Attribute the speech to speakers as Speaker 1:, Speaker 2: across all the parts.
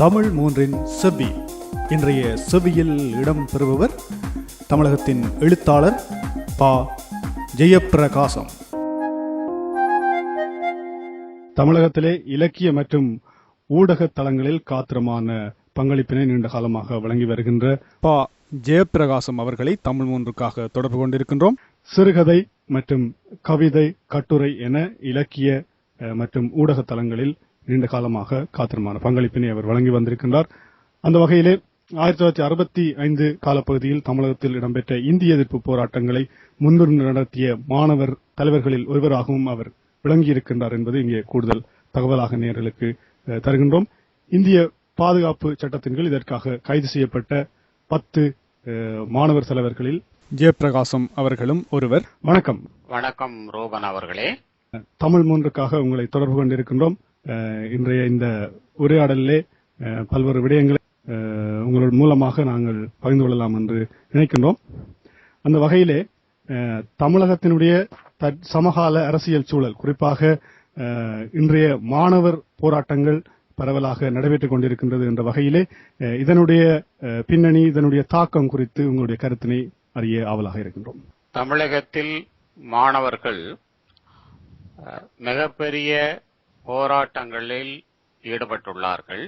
Speaker 1: தமிழ் மூன்றின் செவ்வி. இன்றைய செவ்வியில் இடம் பெறுபவர் தமிழகத்தின் எழுத்தாளர் பா. ஜெயப்பிரகாசம். தமிழகத்திலே இலக்கிய மற்றும் ஊடக தளங்களில் காத்திரமான பங்களிப்பினை நீண்ட காலமாக வழங்கி வருகின்ற பா. ஜெயப்பிரகாசம் அவர்களை தமிழ் மூன்றுக்காக தொடர்பு கொண்டிருக்கின்றோம். சிறுகதை மற்றும் கவிதை கட்டுரை என இலக்கிய மற்றும் ஊடக தளங்களில் நீண்ட காலமாக காத்திரமான பங்களிப்பினை அவர் வழங்கி வந்திருக்கின்றார். அந்த வகையிலே ஆயிரத்தி தொள்ளாயிரத்தி அறுபத்தி ஐந்து காலப்பகுதியில் தமிழகத்தில் இடம்பெற்ற இந்திய எதிர்ப்பு போராட்டங்களை முன்னிருந்து நடத்திய மாணவர் தலைவர்களில் ஒருவராகவும் அவர் விளங்கியிருக்கின்றார் என்பது இங்கே கூடுதல் தகவலாக நேயர்களுக்கு அஹ், தருகின்றோம். இந்திய பாதுகாப்பு சட்டத்தின் கீழ் இதற்காக கைது செய்யப்பட்ட பத்து மாணவர் தலைவர்களில் ஜெயபிரகாசம் அவர்களும் ஒருவர். வணக்கம்.
Speaker 2: வணக்கம் ரூபன் அவர்களே.
Speaker 1: தமிழ் மூன்றுக்காக உங்களை தொடர்பு கொண்டிருக்கின்றோம். இன்றைய இந்த உரையாடலிலே பல்வேறு விடயங்களை உங்களோட மூலமாக நாங்கள் பகிர்ந்து கொள்ளலாம் என்று நினைக்கின்றோம். அந்த வகையிலே தமிழகத்தினுடைய சமகால அரசியல் சூழல் குறிப்பாக இன்றைய மாணவர் போராட்டங்கள் பரவலாக நடைபெற்றுக் கொண்டிருக்கின்றது என்ற வகையிலே இதனுடைய பின்னணி இதனுடைய தாக்கம் குறித்து உங்களுடைய கருத்தினை அறிய ஆவலாக இருக்கின்றோம்.
Speaker 2: தமிழகத்தில் மாணவர்கள் மிகப்பெரிய போராட்டங்களில் ஈடுபட்டுள்ளார்கள்.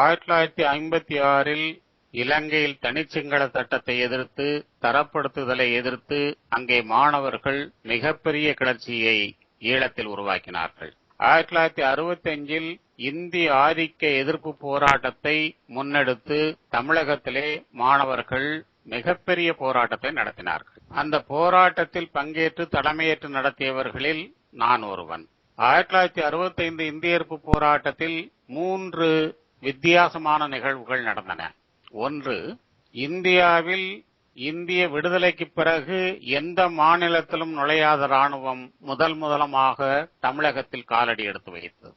Speaker 2: ஆயிரத்தி தொள்ளாயிரத்தி ஐம்பத்தி ஆறில் இலங்கையில் தனிச்சிங்கள சட்டத்தை எதிர்த்து தரப்படுத்துதலை எதிர்த்து அங்கே மாணவர்கள் மிகப்பெரிய கிளர்ச்சியை ஈழத்தில் உருவாக்கினார்கள். ஆயிரத்தி தொள்ளாயிரத்தி அறுபத்தி அஞ்சில் இந்தி ஆதிக்க எதிர்ப்பு போராட்டத்தை முன்னெடுத்து தமிழகத்திலே மாணவர்கள் மிகப்பெரிய போராட்டத்தை நடத்தினார்கள். அந்த போராட்டத்தில் பங்கேற்று தலைமையேற்று நடத்தியவர்களில் நான் ஒருவன். ஆயிரத்தி தொள்ளாயிரத்தி அறுபத்தி ஐந்து இந்திய எதிர்ப்பு போராட்டத்தில் மூன்று வித்தியாசமான நிகழ்வுகள் நடந்தன. ஒன்று இந்தியாவில் இந்திய விடுதலைக்கு பிறகு எந்த மாநிலத்திலும் நுழையாத ராணுவம் முதல் முதலமாக தமிழகத்தில் காலடி எடுத்து வைத்தது.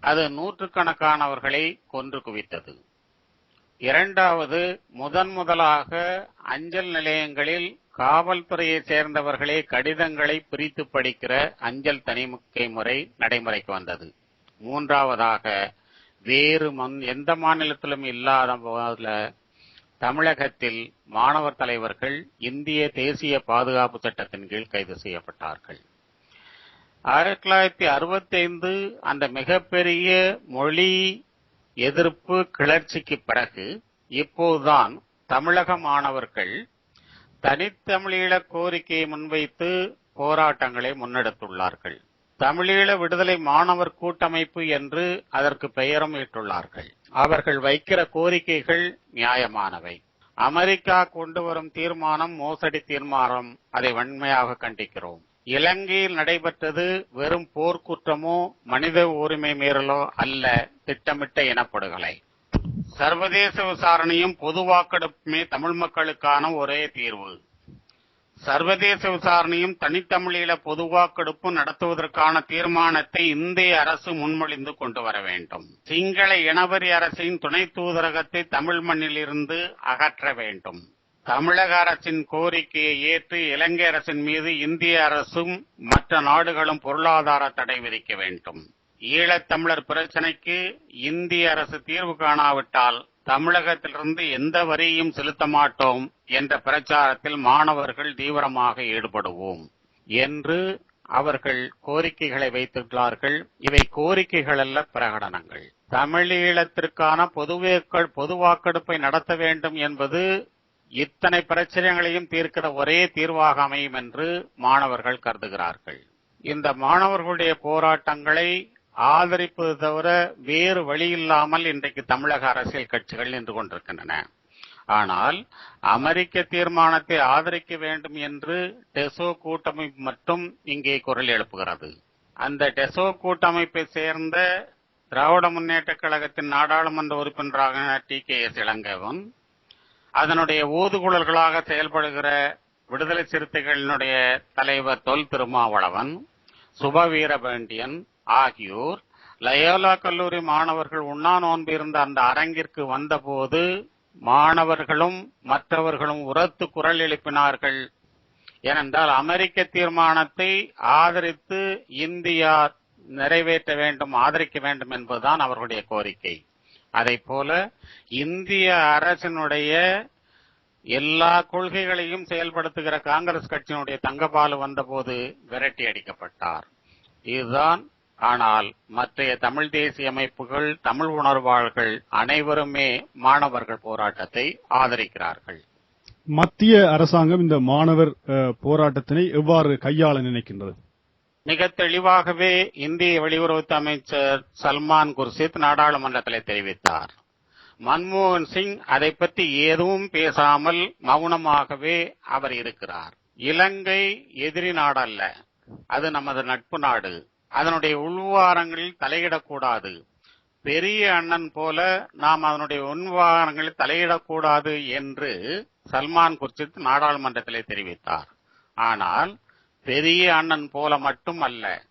Speaker 2: அது நூற்றுக்கணக்கானவர்களை கொன்று குவித்தது. இரண்டாவது முதன் முதலாக அஞ்சல் நிலையங்களில் காவல்துறையைச் சேர்ந்தவர்களே கடிதங்களை பிரித்து படிக்கிற அஞ்சல் தணிக்கை முறை நடைமுறைக்கு வந்தது. மூன்றாவதாக வேறு எந்த மாநிலத்திலும் இல்லாத போதில் தமிழகத்தில் மாணவர் தலைவர்கள் இந்திய தேசிய பாதுகாப்பு சட்டத்தின் கீழ் கைது செய்யப்பட்டார்கள். ஆயிரத்தி தொள்ளாயிரத்தி அறுபத்தி ஐந்து அந்த மிகப்பெரிய மொழி எதிர்ப்பு கிளர்ச்சிக்கு பிறகு இப்போதுதான் தமிழக மாணவர்கள் தனித்தமிழீழ கோரிக்கையை முன்வைத்து போராட்டங்களை முன்னெடுத்துள்ளார்கள். தமிழீழ விடுதலை மாணவர் கூட்டமைப்பு என்று அதற்கு பெயரும் இட்டுள்ளார்கள். அவர்கள் வைக்கிற கோரிக்கைகள் நியாயமானவை. அமெரிக்கா கொண்டு வரும் தீர்மானம் மோசடி தீர்மானம் அதை வன்மையாக கண்டிக்கிறோம். இலங்கையில் நடைபெற்றது வெறும் போர்க்குற்றமோ மனித உரிமை மீறலோ அல்ல திட்டமிட்ட இனப்படுகொலை. சர்வதேச விசாரணையும் பொது வாக்கெடுப்புமே தமிழ் மக்களுக்கான ஒரே தீர்வு. சர்வதேச விசாரணையும் தனித்தமிழீழ பொது வாக்கெடுப்பும் நடத்துவதற்கான தீர்மானத்தை இந்திய அரசு முன்மொழிந்து கொண்டு வர வேண்டும். சிங்கள இனவரி அரசின் துணை தூதரகத்தை தமிழ் மண்ணிலிருந்து அகற்ற வேண்டும். தமிழக அரசின் கோரிக்கையை ஏற்று இலங்கை அரசின் மீது இந்திய அரசும் மற்ற நாடுகளும் பொருளாதார தடை விதிக்க வேண்டும். ஈழத்தமிழர் பிரச்சினைக்கு இந்திய அரசு தீர்வு காணாவிட்டால் தமிழகத்திலிருந்து எந்த வரியும் செலுத்த மாட்டோம் என்ற பிரச்சாரத்தில் மாணவர்கள் தீவிரமாக ஈடுபடுவோம் என்று அவர்கள் கோரிக்கைகளை வைத்துள்ளார்கள். இவை கோரிக்கைகள் அல்ல பிரகடனங்கள். தமிழீழத்திற்கான பொதுவேக்கள் பொது வாக்கெடுப்பை நடத்த வேண்டும் என்பது இத்தனை பிரச்சனைகளையும் தீர்க்கிற ஒரே தீர்வாக அமையும் என்று மாணவர்கள் கருதுகிறார்கள். இந்த மாணவர்களுடைய போராட்டங்களை ஆதரிப்பது தவிர வேறு வழியில்லாமல் இன்றைக்கு தமிழக அரசியல் கட்சிகள் நின்று கொண்டிருக்கின்றன. ஆனால் அமெரிக்க தீர்மானத்தை ஆதரிக்க வேண்டும் என்று டெசோ கூட்டமைப்பு மட்டும் இங்கே குரல் எழுப்புகிறது. அந்த டெசோ கூட்டமைப்பை சேர்ந்த திராவிட முன்னேற்ற கழகத்தின் நாடாளுமன்ற உறுப்பினராக டி. கே. எஸ். இளங்கவன் அதனுடைய ஊதுகுழல்களாக செயல்படுகிற விடுதலை சிறுத்தைகளினுடைய தலைவர் தொல் திருமாவளவன் சுப வீரபாண்டியன் ஆகியோர் லயோலா கல்லூரி மாணவர்கள் உண்ணா நோன்பு இருந்த அந்த அரங்கிற்கு வந்தபோது மாணவர்களும் மற்றவர்களும் உரத்து குரல் எழுப்பினார்கள். ஏனென்றால் அமெரிக்க தீர்மானத்தை ஆதரித்து இந்தியா நிறைவேற்ற வேண்டும் ஆதரிக்க வேண்டும் என்பதுதான் அவர்களுடைய கோரிக்கை. அதை போல இந்திய அரசினுடைய எல்லா கொள்கைகளையும் செயல்படுத்துகிற காங்கிரஸ் கட்சியினுடைய தங்கபாலு வந்தபோது விரட்டி அடிக்கப்பட்டார். இதுதான் ஆனால் மற்றைய தமிழ் தேசிய அமைப்புகள் தமிழ் உணர்வாளர்கள் அனைவருமே மாணவர்கள் போராட்டத்தை ஆதரிக்கிறார்கள்.
Speaker 1: மத்திய அரசாங்கம் இந்த மாணவர் போராட்டத்தினை எவ்வாறு கையாள நினைக்கின்றது?
Speaker 2: மிக தெளிவாகவே இந்திய வெளியுறவு அமைச்சர் சல்மான் குர்ஷித் நாடாளுமன்றத்தில் தெரிவித்தார். மன்மோகன் சிங் அதை பற்றி எதுவும் பேசாமல் மௌனமாகவே அவர் இருக்கிறார். இலங்கை எதிரி நாடல்ல அது நமது நட்பு நாடு. அதனுடைய உள்வாரங்களில் தலையிடக்கூடாது. பெரிய அண்ணன் போல நாம் அதனுடைய உள்வாரங்களில் தலையிடக்கூடாது என்று சல்மான் குர்ஷித் நாடாளுமன்றத்திலே தெரிவித்தார். ஆனால் பெரிய அண்ணன் போல மட்டும் அல்ல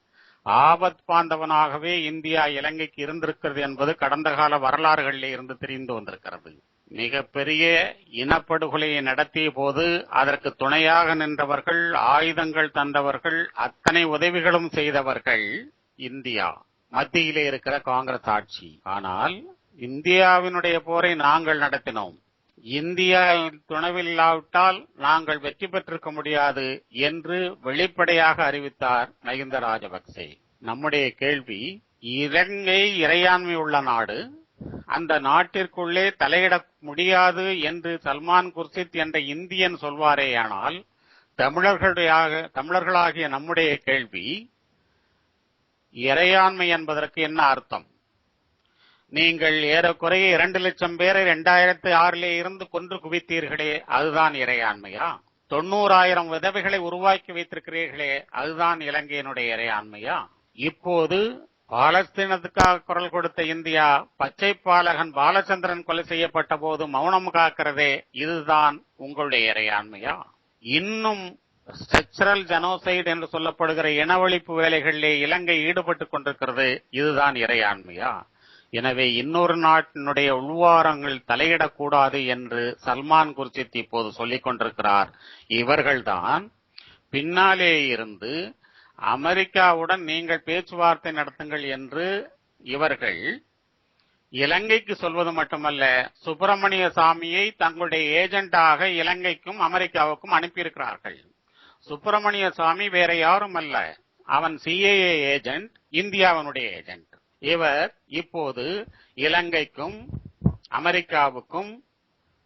Speaker 2: ஆபத் பாந்தவனாகவே இந்தியா இலங்கைக்கு இருந்திருக்கிறது என்பது கடந்த கால வரலாறுகளிலே இருந்து தெரிந்து வந்திருக்கிறது. மிக பெரிய இனப்படுகொலையை நடத்திய போது அதற்கு துணையாக நின்றவர்கள் ஆயுதங்கள் தந்தவர்கள் அத்தனை உதவிகளும் செய்தவர்கள் இந்தியா. மத்தியிலே இருக்கிற காங்கிரஸ் ஆட்சி. ஆனால் இந்தியாவினுடைய போரை நாங்கள் நடத்தினோம். இந்தியா துணவில்லாவிட்டால் நாங்கள் வெற்றி பெற்றிருக்க முடியாது என்று வெளிப்படையாக அறிவித்தார் மகிந்த ராஜபக்சே. நம்முடைய கேள்வி இலங்கை இறையாண்மை உள்ள நாடு அந்த நாட்டிற்குள்ளே தலையிட முடியாது என்று சல்மான் குர்சித் என்ற இந்தியன் சொல்வாரேயானால் தமிழர்களுடைய தமிழர்களாகிய நம்முடைய கேள்வி இறையாண்மை என்பதற்கு என்ன அர்த்தம்? நீங்கள் ஏறக்குறைய இரண்டு லட்சம் பேரை இரண்டாயிரத்தி ஆறிலே இருந்து கொன்று குவித்தீர்களே அதுதான் இறையாண்மையா? தொண்ணூறாயிரம் விதவைகளை உருவாக்கி வைத்திருக்கிறீர்களே அதுதான் இலங்கையினுடைய இறையாண்மையா? இப்போது பாலஸ்தீனத்துக்காக குரல் கொடுத்த இந்தியா பச்சை பாலகன் பாலச்சந்திரன் கொலை செய்யப்பட்ட போது மௌனம் காக்கிறதே இதுதான் உங்களுடைய இறையாண்மையா? இன்னும் ஸ்ட்ரக்சரல் ஜெனோசைட் என்று சொல்லப்படுகிற இனவழிப்பு வேலைகளிலே இலங்கை ஈடுபட்டுக் கொண்டிருக்கிறது இதுதான் இறையாண்மையா? எனவே இன்னொரு நாட்டினுடைய உள்வாரங்கள் தலையிடக்கூடாது என்று சல்மான் குர்ஜித் இப்போது சொல்லிக் கொண்டிருக்கிறார். இவர்கள்தான் பின்னாலே இருந்து அமெரிக்காவுடன் நீங்கள் பேச்சுவார்த்தை நடத்துங்கள் என்று இவர்கள் இலங்கைக்கு சொல்வது மட்டுமல்ல சுப்பிரமணிய சாமியை தங்களுடைய ஏஜென்டாக இலங்கைக்கும் அமெரிக்காவுக்கும் அனுப்பியிருக்கிறார்கள். சுப்பிரமணிய சாமி வேற யாரும் அல்ல. அவன் சிஏஏ ஏஜென்ட் இந்தியாவினுடைய ஏஜென்ட். இவர் இப்போது இலங்கைக்கும் அமெரிக்காவுக்கும்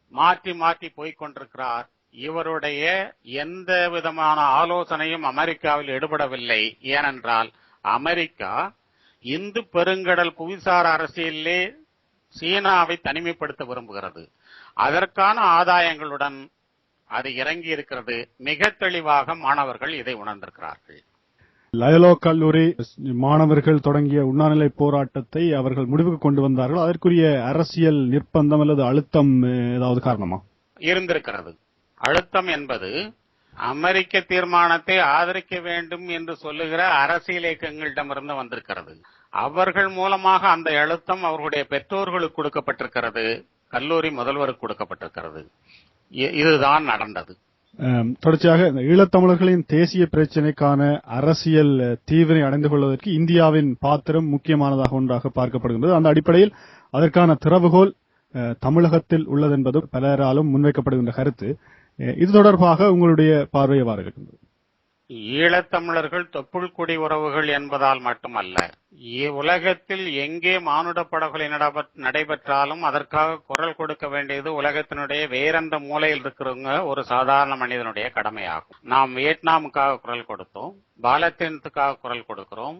Speaker 2: மாற்றி மாற்றி போய்க் கொண்டிருக்கிறார். இவருடைய எந்த விதமான ஆலோசனையும் அமெரிக்காவில் ஈடுபடவில்லை ஏனென்றால் அமெரிக்கா இந்து பெருங்கடல் புவிசார் அரசியலிலே சீனாவை தனிமைப்படுத்த விரும்புகிறது. அதற்கான ஆதாயங்களுடன் அது இறங்கி இருக்கிறது மிக தெளிவாக மாணவர்கள் இதை உணர்ந்திருக்கிறார்கள்.
Speaker 1: லயலோ கல்லூரி மாணவர்கள் தொடங்கிய உண்ணாநிலை போராட்டத்தை அவர்கள் முடிவுக்கு கொண்டு வந்தார்கள். அதற்குரிய அரசியல் நிர்பந்தம் அல்லது அழுத்தம் ஏதாவது காரணமா?
Speaker 2: இருந்திருக்கிறது. அழுத்தம் என்பது அமெரிக்க தீர்மானத்தை ஆதரிக்க வேண்டும் என்று சொல்லுகிற அரசியல் இயக்கங்களிடமிருந்து வந்திருக்கிறது. அவர்கள் மூலமாக அந்த அழுத்தம் அவர்களுடைய பெற்றோர்களுக்கு கொடுக்கப்பட்டிருக்கிறது. கல்லூரி முதல்வருக்கு கொடுக்கப்பட்டிருக்கிறது. இதுதான் நடந்தது.
Speaker 1: தொடர்ச்சியாக இந்த ஈழத்தமிழர்களின் தேசிய பிரச்சினைக்கான அரசியல் தீவினை அடைந்து கொள்வதற்கு இந்தியாவின் பாத்திரம் முக்கியமானதாக ஒன்றாக பார்க்கப்படுகின்றது. அந்த அடிப்படையில் அதற்கான திறவுகோல் அஹ், தமிழகத்தில் உள்ளதென்பது பலராலும் முன்வைக்கப்படுகின்ற கருத்து. இது தொடர்பாக உங்களுடைய பார்வையவாறு இருக்கின்றது
Speaker 2: ஈழத்தமிழர்கள் தொப்புள் குடி உறவுகள் என்பதால் மட்டுமல்ல உலகத்தில் எங்கே மானுட படுகொலை நடைபெற்றாலும் அதற்காக குரல் கொடுக்க வேண்டியது உலகத்தினுடைய வேறெந்த மூலையில் இருக்கிறவங்க ஒரு சாதாரண மனிதனுடைய கடமையாகும். நாம் வியட்நாமுக்காக குரல் கொடுத்தோம் பாலத்தீனத்துக்காக குரல் கொடுக்கிறோம்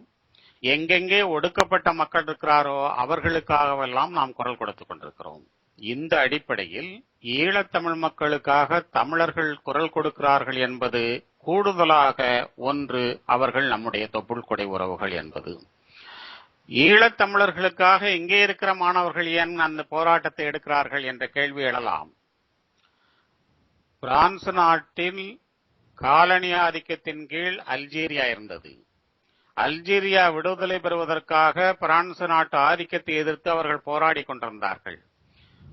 Speaker 2: எங்கெங்கே ஒடுக்கப்பட்ட மக்கள் இருக்கிறாரோ அவர்களுக்காகவெல்லாம் நாம் குரல் கொடுத்துக் கொண்டிருக்கிறோம். இந்த அடிப்படையில் ஈழத்தமிழ் மக்களுக்காக தமிழர்கள் குரல் கொடுக்கிறார்கள் என்பது கூடுதலாக ஒன்று அவர்கள் நம்முடைய தொப்புள் கொடை உறவுகள் என்பது. ஈழத்தமிழர்களுக்காக இங்கே இருக்கிற மாணவர்கள் ஏன் அந்த போராட்டத்தை எடுக்கிறார்கள் என்ற கேள்வி எழலாம். பிரான்ஸ் நாட்டில் காலனி ஆதிக்கத்தின் கீழ் அல்ஜீரியா இருந்தது. அல்ஜீரியா விடுதலை பெறுவதற்காக பிரான்ஸ் நாட்டு ஆதிக்கத்தை எதிர்த்து அவர்கள் போராடி கொண்டிருந்தார்கள்.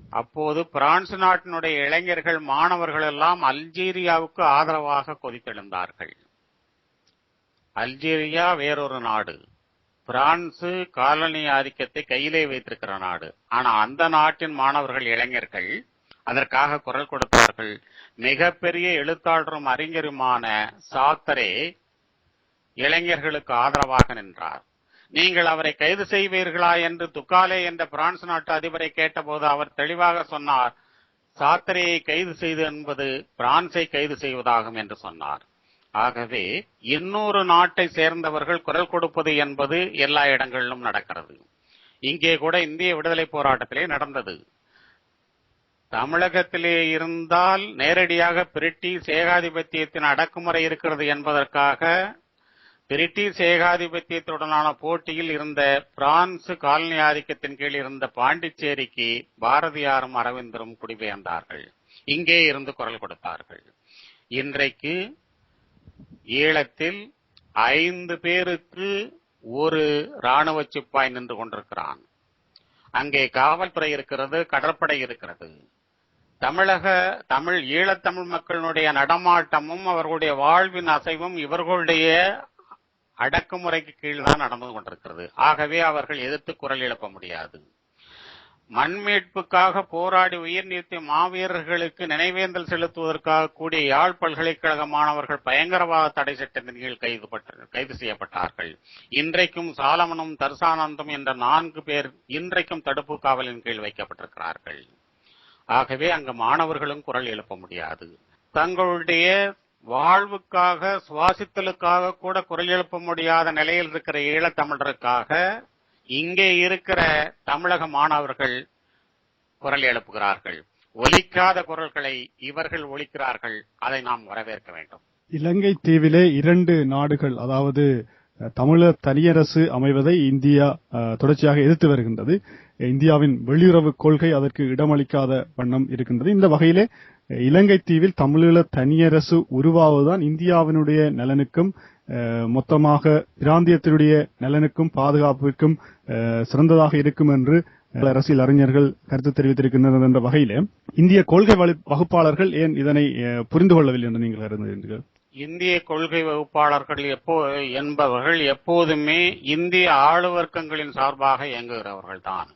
Speaker 2: அப்போது பிரான்ஸ் நாட்டினுடைய இளைஞர்கள் மாணவர்கள் எல்லாம் அல்ஜீரியாவுக்கு ஆதரவாக கொதித்தெழுந்தார்கள். அல்ஜீரியா வேறொரு நாடு. பிரான்சு காலனி ஆதிக்கத்தை கையிலே வைத்திருக்கிற நாடு. ஆனா அந்த நாட்டின் மாணவர்கள் இளைஞர்கள் அதற்காக குரல் கொடுத்தார்கள். மிகப்பெரிய எழுத்தாளரும் அறிஞருமான சாத்தரே இளைஞர்களுக்கு ஆதரவாக நின்றார். நீங்கள் அவரை கைது செய்வீர்களா என்று துக்காலே என்ற பிரான்ஸ் நாட்டு அதிபரை கேட்டபோது அவர் தெளிவாக சொன்னார் சாத்திரையை கைது செய்து என்பது பிரான்சை கைது செய்வதாகும் என்று சொன்னார். ஆகவே இன்னொரு நாட்டை சேர்ந்தவர்கள் குரல் கொடுப்பது என்பது எல்லா இடங்களிலும் நடக்கிறது. இங்கே கூட இந்திய விடுதலை போராட்டத்திலே நடந்தது. தமிழகத்திலே இருந்தால் நேரடியாக பிரிட்டிஷ் ஏகாதிபத்தியத்தின் அடக்குமுறை இருக்கிறது என்பதற்காக பிரிட்டிஷ் ஏகாதிபத்தியத்துடனான போட்டியில் இருந்த பிரான்சு காலனி ஆதிக்கத்தின் கீழ் இருந்த பாண்டிச்சேரிக்கு பாரதியாரும் அரவிந்தரும் குடிபெயர்ந்தார்கள். இங்கே இருந்து குரல் கொடுத்தார்கள். இன்றைக்கு ஈழத்தில் ஐந்து பேருக்கு ஒரு ராணுவ சிப்பாய் நின்று கொண்டிருக்கிறான். அங்கே காவல்துறை இருக்கிறது கடற்படை இருக்கிறது. தமிழக தமிழ் ஈழத்தமிழ் மக்களுடைய நடமாட்டமும் அவர்களுடைய வாழ்வின் அசைவும் இவர்களுடைய அடக்குமுறைக்கு கீழ் தான் நடந்து கொண்டிருக்கிறது. ஆகவே அவர்கள் எதிர்த்து குரல் எழுப்ப முடியாது. மண்மீட்புக்காக போராடி உயிர் நீத்திய மாவீரர்களுக்கு நினைவேந்தல் செலுத்துவதற்காக கூடிய யாழ் பல்கலைக்கழக மாணவர்கள் பயங்கரவாத தடை சட்டத்தின் கீழ் கைது கைது செய்யப்பட்டார்கள். இன்றைக்கும் சாலமனும் தர்சானந்தும் என்ற நான்கு பேர் இன்றைக்கும் தடுப்பு காவலின் கீழ் வைக்கப்பட்டிருக்கிறார்கள். ஆகவே அங்கு மாணவர்களும் குரல் எழுப்ப முடியாது. தங்களுடைய வாழ்வுக்காக சுவாசித்தலுக்காக கூட குரல் எழுப்ப முடியாத நிலையில் இருக்கிற ஈழத்தமிழருக்காக இங்கே இருக்கிற தமிழக மாணவர்கள் குரல் எழுப்புகிறார்கள். ஒலிக்காத குரல்களை இவர்கள் ஒழிக்கிறார்கள் அதை நாம் வரவேற்க வேண்டும்.
Speaker 1: இலங்கை தீவிலே இரண்டு நாடுகள் அதாவது தமிழர் தனியரசு அமைவதை இந்தியா தொடர்ச்சியாக எதிர்த்து வருகின்றது. இந்தியாவின் வெளியுறவு கொள்கை அதற்கு இடமளிக்காத வண்ணம் இருக்கின்றது. இந்த வகையிலே இலங்கை தீவில் தமிழீழ தனியரசு உருவாவதுதான் இந்தியாவினுடைய நலனுக்கும் மொத்தமாக பிராந்தியத்தினுடைய நலனுக்கும் பாதுகாப்பிற்கும் சிறந்ததாக இருக்கும் என்று பல அரசியல் அறிஞர்கள் கருத்து தெரிவித்திருக்கின்றனர் என்ற வகையிலே. இந்திய கொள்கை வகுப்பாளர்கள் ஏன் இதனை புரிந்து கொள்ளவில்லை என்று நீங்கள் கருதுகிறீர்கள்?
Speaker 2: இந்திய கொள்கை வகுப்பாளர்கள் எப்போ என்பவர்கள் எப்போதுமே இந்திய ஆளுவர்க்கங்களின் சார்பாக இயங்குகிறவர்கள் தான்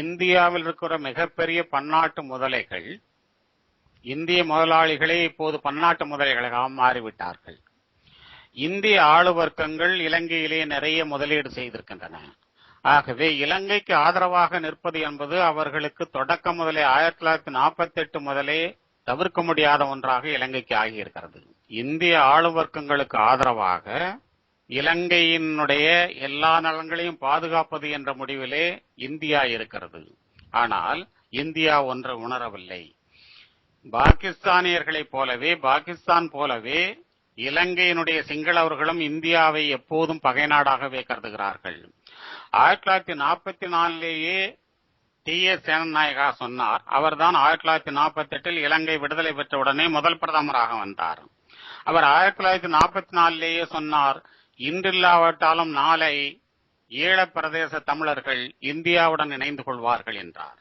Speaker 2: இந்தியாவில் இருக்கிற மிகப்பெரிய பன்னாட்டு முதலைகள் இந்திய முதலாளிகளே இப்போது பன்னாட்டு முதலைகளாக மாறிவிட்டார்கள். இந்திய ஆளுவர்க்கங்கள் இலங்கையிலேயே நிறைய முதலீடு செய்திருக்கின்றன. ஆகவே இலங்கைக்கு ஆதரவாக நிற்பது என்பது அவர்களுக்கு தொடக்க முதலே ஆயிரத்தி தொள்ளாயிரத்தி நாற்பத்தி எட்டு முதலே தவிர்க்க முடியாத ஒன்றாக இலங்கைக்கு ஆகியிருக்கிறது. இந்திய ஆளுவர்க்கங்களுக்கு ஆதரவாக இலங்கையினுடைய எல்லா நலன்களையும் பாதுகாப்பது என்ற முடிவிலே இந்தியா இருக்கிறது. ஆனால் இந்தியா ஒன்று உணரவில்லை. பாகிஸ்தானியர்களைப் போலவே பாகிஸ்தான் போலவே இலங்கையினுடைய சிங்களவர்களும் இந்தியாவை எப்போதும் பகை நாடாகவே கருதுகிறார்கள். ஆயிரத்தி தொள்ளாயிரத்தி நாற்பத்தி நாலிலேயே டி. எஸ். சேனநாயகா சொன்னார். அவர்தான் ஆயிரத்தி தொள்ளாயிரத்தி நாற்பத்தி எட்டில் இலங்கை விடுதலை பெற்ற உடனே முதல் பிரதமராக வந்தார். அவர் ஆயிரத்தி தொள்ளாயிரத்தி நாற்பத்தி நாலிலேயே சொன்னார் இன்றில்லாவிட்டாலும் நாளை ஈழப்பிரதேச தமிழர்கள் இந்தியாவுடன் இணைந்து கொள்வார்கள் என்றார்.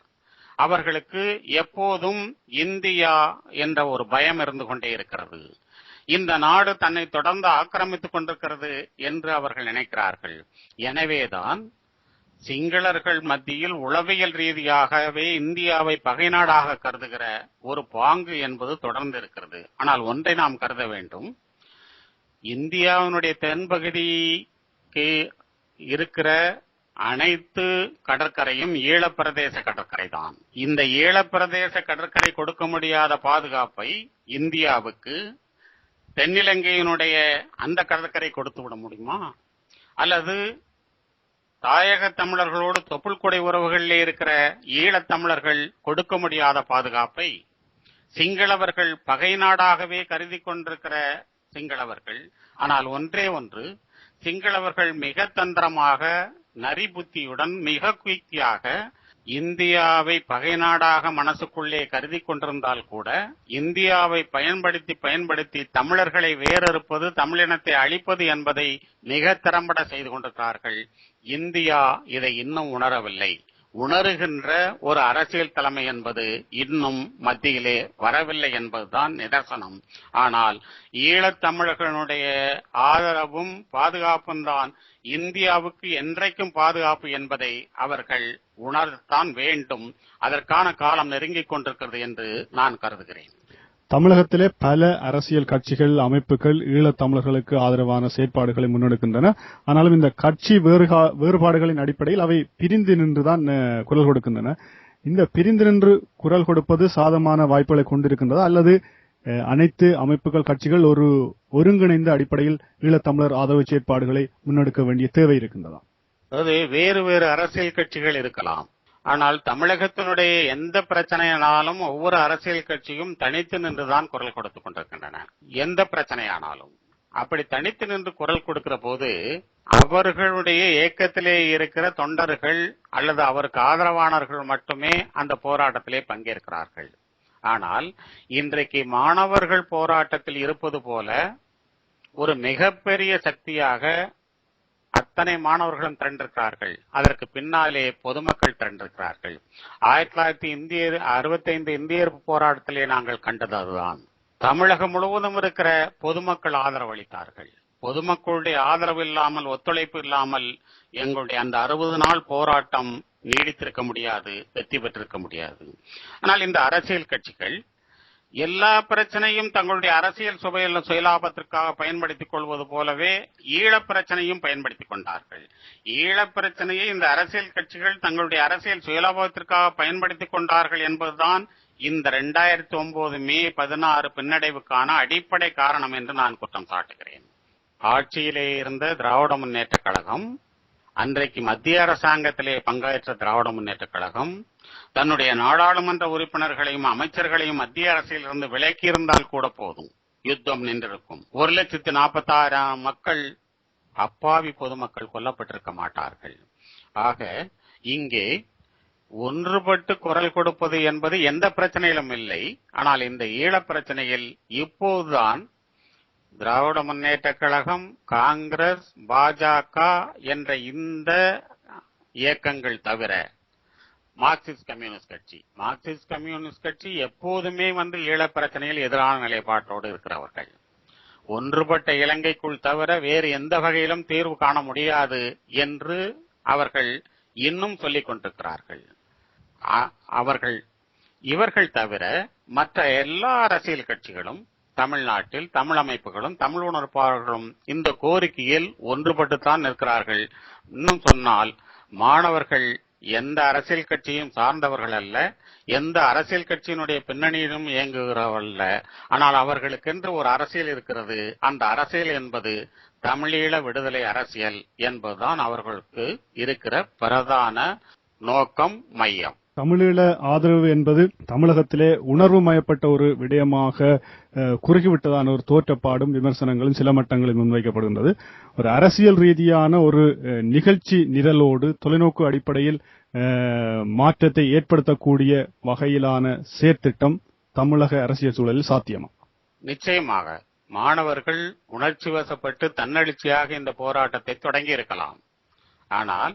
Speaker 2: அவர்களுக்கு எப்போதும் இந்தியா என்ற ஒரு பயம் இருந்து கொண்டே இருக்கிறது. இந்த நாடு தன்னை தொடர்ந்து ஆக்கிரமித்துக் கொண்டிருக்கிறது என்று அவர்கள் நினைக்கிறார்கள். எனவேதான் சிங்களர்கள் மத்தியில் உளவியல் ரீதியாகவே இந்தியாவை பகை நாடாக கருதுகிற ஒரு பாங்கு என்பது தொடர்ந்து இருக்கிறது ஆனால் ஒன்றை நாம் கருத வேண்டும். இந்தியாவினுடைய தென்பகுதிக்கு இருக்கிற அனைத்து கடற்கரையும் ஈழப்பிரதேச கடற்கரை தான் இந்த ஈழப்பிரதேச கடற்கரை கொடுக்க முடியாத பாதுகாப்பை இந்தியாவுக்கு தென்னிலங்கையினுடைய அந்த கடற்கரை கொடுத்து விட முடியுமா? அல்லது தாயக தமிழர்களோடு தொப்புள்கொடை உறவுகளிலே இருக்கிற ஈழத் தமிழர்கள் கொடுக்க முடியாத பாதுகாப்பை சிங்களவர்கள் பகை நாடாகவே கருதி கொண்டிருக்கிற சிங்களவர்கள். ஆனால் ஒன்றே ஒன்று சிங்களவர்கள் மிக தந்திரமாக நரிபுத்தியுடன் மிக குயிக்தியாக இந்தியாவை பகை நாடாக மனசுக்குள்ளே கருதி கொண்டிருந்தால் கூட இந்தியாவை பயன்படுத்தி பயன்படுத்தி தமிழர்களை வேறறுப்பது தமிழினத்தை அழிப்பது என்பதை மிக திறம்பட செய்து கொண்டிருக்கிறார்கள். இந்தியா இதை இன்னும் உணரவில்லை. உணருகின்ற ஒரு அரசியல் தலைமை என்பது இன்னும் மத்தியிலே வரவில்லை என்பதுதான் நிதர்சனம். ஆனால் ஈழத்தமிழர்களுடைய ஆதரவும் பாதுகாப்பும் தான் இந்தியாவுக்கு என்றைக்கும் பாதுகாப்பு என்பதை அவர்கள் உணரத்தான் வேண்டும். அதற்கான காலம் நெருங்கிக் கொண்டிருக்கிறது என்று நான் கருதுகிறேன்.
Speaker 1: தமிழகத்திலே பல அரசியல் கட்சிகள் அமைப்புகள் ஈழத் தமிழர்களுக்கு ஆதரவான செயற்பாடுகளை முன்னெடுக்கின்றன. ஆனாலும் இந்த கட்சி வேறுகா- வேறுபாடுகளின் அடிப்படையில் அவை பிரிந்து நின்றுதான் குரல் கொடுக்கின்றன. இந்த பிரிந்து நின்று குரல் கொடுப்பது சாதமான வாய்ப்புகளை கொண்டிருக்கின்றதா? அல்லது அனைத்து அமைப்புகள் கட்சிகள் ஒரு ஒருங்கிணைந்த அடிப்படையில் ஈழத்தமிழர் ஆதரவு செயற்பாடுகளை முன்னெடுக்க வேண்டிய தேவை இருக்கின்றதா?
Speaker 2: அதாவது வேறு வேறு அரசியல் கட்சிகள் இருக்கலாம். ஆனால் தமிழகத்தினுடைய எந்த பிரச்சனையானாலும் ஒவ்வொரு அரசியல் கட்சியும் தனித்து நின்றுதான் குரல் கொடுத்துக் கொண்டிருக்கின்றன. எந்த பிரச்சனையானாலும். அப்படி தனித்து நின்று குரல் கொடுக்கிற போது அவர்களுடைய இயக்கத்திலே இருக்கிற தொண்டர்கள் அல்லது அவருக்கு ஆதரவானவர்கள் மட்டுமே அந்த போராட்டத்திலே பங்கேற்கிறார்கள். ஆனால் இன்றைக்கு மாணவர்கள் போராட்டத்தில் இருப்பது போல ஒரு மிகப்பெரிய சக்தியாக அத்தனை மாணவர்களும் திரண்டிருக்கிறார்கள். அதற்கு பின்னாலே பொதுமக்கள் திரண்டிருக்கிறார்கள். ஆயிரத்தி தொள்ளாயிரத்தி இந்திய அறுபத்தைந்து இந்திய போராட்டத்திலே நாங்கள் கண்டது அதுதான். தமிழகம் முழுவதும் இருக்கிற பொதுமக்கள் ஆதரவு அளித்தார்கள் பொதுமக்களுடைய ஆதரவு இல்லாமல் ஒத்துழைப்பு இல்லாமல் எங்களுடைய அந்த அறுபது நாள் போராட்டம் நீடித்திருக்க முடியாது வெற்றி பெற்றிருக்க முடியாது. ஆனால் இந்த அரசியல் கட்சிகள் எல்லா பிரச்சனையும் தங்களுடைய அரசியல் சுவையில் சுயலாபத்திற்காக பயன்படுத்திக் கொள்வது போலவே ஈழப் பிரச்சனையும் பயன்படுத்திக் கொண்டார்கள். ஈழப் பிரச்சனையை இந்த அரசியல் கட்சிகள் தங்களுடைய அரசியல் சுயலாபத்திற்காக பயன்படுத்திக் கொண்டார்கள் என்பதுதான் இந்த ரெண்டாயிரத்தி ஒன்பது மே பதினாறு பின்னடைவுக்கான அடிப்படை காரணம் என்று நான் குற்றம் சாட்டுகிறேன். ஆட்சியிலே இருந்த திராவிட முன்னேற்ற கழகம் அன்றைக்கு மத்திய அரசாங்கத்திலே பங்கேற்ற திராவிட முன்னேற்ற கழகம் தன்னுடைய நாடாளுமன்ற உறுப்பினர்களையும் அமைச்சர்களையும் மத்திய அரசிலிருந்து விலக்கி இருந்தால் கூட போதும். யுத்தம் நின்றிருக்கும். ஒரு லட்சத்தி நாற்பத்தாயிரம் மக்கள் அப்பாவி பொதுமக்கள் கொல்லப்பட்டிருக்க மாட்டார்கள். ஆக இங்கே ஒன்றுபட்டு குரல் கொடுப்பது என்பது எந்த பிரச்சனையிலும் இல்லை. ஆனால் இந்த ஈழ பிரச்சனையில் இப்போதுதான் திராவிட முன்னேற்ற கழகம் காங்கிரஸ் பாஜக என்ற இந்த இயக்கங்கள் தவிர மார்க்சிஸ்ட் கம்யூனிஸ்ட் கட்சி. மார்க்சிஸ்ட் கம்யூனிஸ்ட் கட்சி எப்போதுமே வந்து ஈழப் பிரச்சனையில் எதிரான நிலைப்பாட்டோடு இருக்கிறவர்கள். ஒன்றுபட்ட இலங்கைக்குள் தவிர வேறு எந்த வகையிலும் தீர்வு காண முடியாது என்று அவர்கள் இன்னும் சொல்லிக் கொண்டிருக்கிறார்கள். அவர்கள் இவர்கள் தவிர மற்ற எல்லா அரசியல் கட்சிகளும் தமிழ்நாட்டில் தமிழ் அமைப்புகளும் தமிழ் உணர்ப்பாளர்களும் இந்த கோரிக்கையில் ஒன்றுபட்டுத்தான் நிற்கிறார்கள். இன்னும் சொன்னால் மாணவர்கள் எந்த அரசியல் கட்சியும் சார்ந்தவர்கள் அல்ல. எந்த அரசியல் கட்சியினுடைய பின்னணியிலும் இயங்குகிறவர்கள் அல்ல. ஆனால் அவர்களுக்கென்று ஒரு அரசியல் இருக்கிறது. அந்த அரசியல் என்பது தமிழீழ விடுதலை அரசியல் என்பதுதான் அவர்களுக்கு இருக்கிற பிரதான நோக்கம் மையம்.
Speaker 1: தமிழீழ ஆதரவு என்பது தமிழகத்திலே உணர்வு மயப்பட்ட ஒரு விடயமாக குறுகிவிட்டதான ஒரு தோற்றப்பாடும் விமர்சனங்களும் சில மட்டங்களில் முன்வைக்கப்படுகின்றது. ஒரு அரசியல் ரீதியான ஒரு நிகழ்ச்சி நிரலோடு தொலைநோக்கு அடிப்படையில் மாற்றத்தை ஏற்படுத்தக்கூடிய வகையிலான சேர்த்திட்டம் தமிழக அரசியல் சூழலில் சாத்தியமா?
Speaker 2: நிச்சயமாக. மாணவர்கள் உணர்ச்சி வசப்பட்டு தன்னெழுச்சியாக இந்த போராட்டத்தை தொடங்கி இருக்கலாம் ஆனால்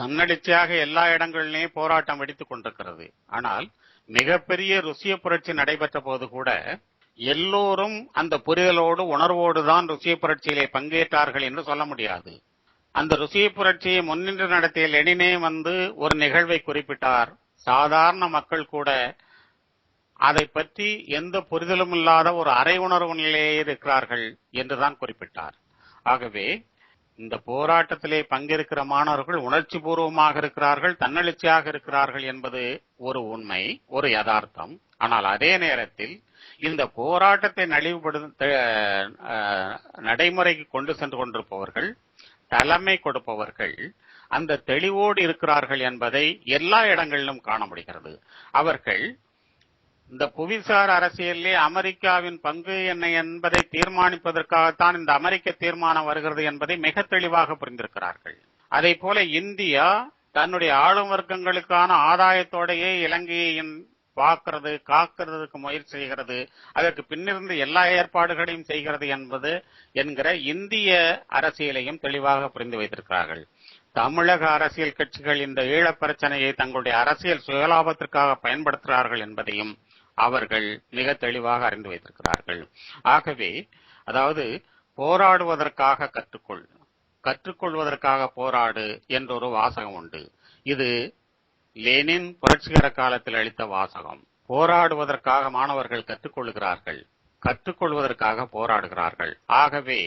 Speaker 2: தன்னடிச்சையாக எல்லா இடங்களிலேயும் போராட்டம் வெடித்துக் கொண்டிருக்கிறது. ஆனால் மிகப்பெரிய ருசிய புரட்சி நடைபெற்ற போது கூட எல்லோரும் அந்த புரிதலோடு உணர்வோடு தான் ருசிய புரட்சியிலே பங்கேற்றார்கள் என்று சொல்ல முடியாது. அந்த ருசிய புரட்சியை முன்னின்று நடத்திய லெனினே வந்து ஒரு நிகழ்வை குறிப்பிட்டார். சாதாரண மக்கள் கூட அதை பற்றி எந்த புரிதலும் இல்லாத ஒரு அரை உணர்வு நிலையே இருக்கிறார்கள் என்றுதான் குறிப்பிட்டார். ஆகவே இந்த போராட்டத்திலே பங்கேற்கிற மாணவர்கள் உணர்ச்சி பூர்வமாக இருக்கிறார்கள் தன்னெழுச்சியாக இருக்கிறார்கள் என்பது ஒரு உண்மை ஒரு யதார்த்தம். ஆனால் அதே நேரத்தில் இந்த போராட்டத்தை நலிவுபடுத்த நடைமுறைக்கு கொண்டு சென்று கொண்டிருப்பவர்கள் தலைமை கொடுப்பவர்கள் அந்த தெளிவோடு இருக்கிறார்கள் என்பதை எல்லா இடங்களிலும் காண முடிகிறது. அவர்கள் இந்த புவிசார் அரசியலிலே அமெரிக்காவின் பங்கு என்ன என்பதை தீர்மானிப்பதற்காகத்தான் இந்த அமெரிக்க தீர்மானம் வருகிறது என்பதை மிக தெளிவாக புரிந்திருக்கிறார்கள். அதே போல இந்தியா தன்னுடைய ஆளும் வர்க்கங்களுக்கான ஆதாயத்தோடையே இலங்கையை பார்க்கிறது காக்கிறதுக்கு முயற்சி செய்கிறது. அதற்கு பின்னிருந்து எல்லா ஏற்பாடுகளையும் செய்கிறது என்பது என்கிற இந்திய அரசியலையும் தெளிவாக புரிந்து வைத்திருக்கிறார்கள். தமிழக அரசியல் கட்சிகள் இந்த ஈழப் பிரச்சனையை தங்களுடைய அரசியல் சுயலாபத்திற்காக பயன்படுத்துகிறார்கள் என்பதையும் அவர்கள் மிக தெளிவாக அறிந்து வைத்திருக்கிறார்கள். ஆகவே அதாவது போராடுவதற்காக கற்றுக்கொள். கற்றுக்கொள்வதற்காக போராடு என்றொரு வாசகம் உண்டு. இது லெனின் புரட்சிகர காலத்தில் அளித்த வாசகம். போராடுவதற்காக மாணவர்கள் கற்றுக்கொள்கிறார்கள். கற்றுக்கொள்வதற்காக போராடுகிறார்கள். ஆகவே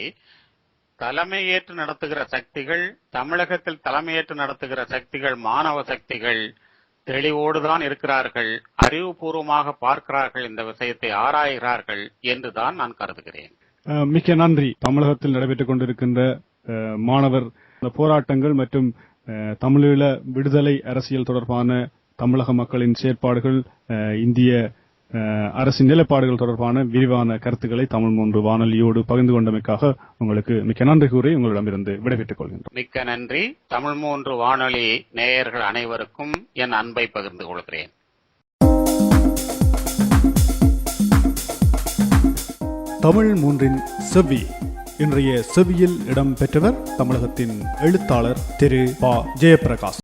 Speaker 2: தலைமையேற்று நடத்துகிற சக்திகள் தமிழகத்தில் தலைமையேற்று நடத்துகிற சக்திகள் மாணவ சக்திகள் தெளிவோடுதான் இருக்கிறார்கள் அறிவுபூர்வமாக பார்க்கிறார்கள் இந்த விஷயத்தை ஆராய்கிறார்கள் என்றுதான் நான் கருதுகிறேன்.
Speaker 1: மிக்க நன்றி. தமிழகத்தில் நடைபெற்றுக் கொண்டிருக்கின்ற மாணவர் போராட்டங்கள் மற்றும் தமிழீழ விடுதலை அரசியல் தொடர்பான தமிழக மக்களின் செயற்பாடுகள் இந்திய அரசின் நிலைப்பாடுகள் தொடர்பான விரிவான கருத்துக்களை தமிழ் மூன்று வானொலியோடு பகிர்ந்து கொண்டமைக்காக உங்களுக்கு மிக்க நன்றி கூறி உங்களிடமிருந்து விடைபெற்றுக் கொள்கின்றோம்.
Speaker 2: மிக்க நன்றி. தமிழ் மூன்று வானொலி நேயர்கள் அனைவருக்கும் என் அன்பை பகிர்ந்து கொள்கிறேன்.
Speaker 1: தமிழ் மூன்றின் செவ்வி. இன்றைய செவ்வியில் இடம்பெற்றவர் தமிழகத்தின் எழுத்தாளர் திரு ப. ஜெயபிரகாஷ்.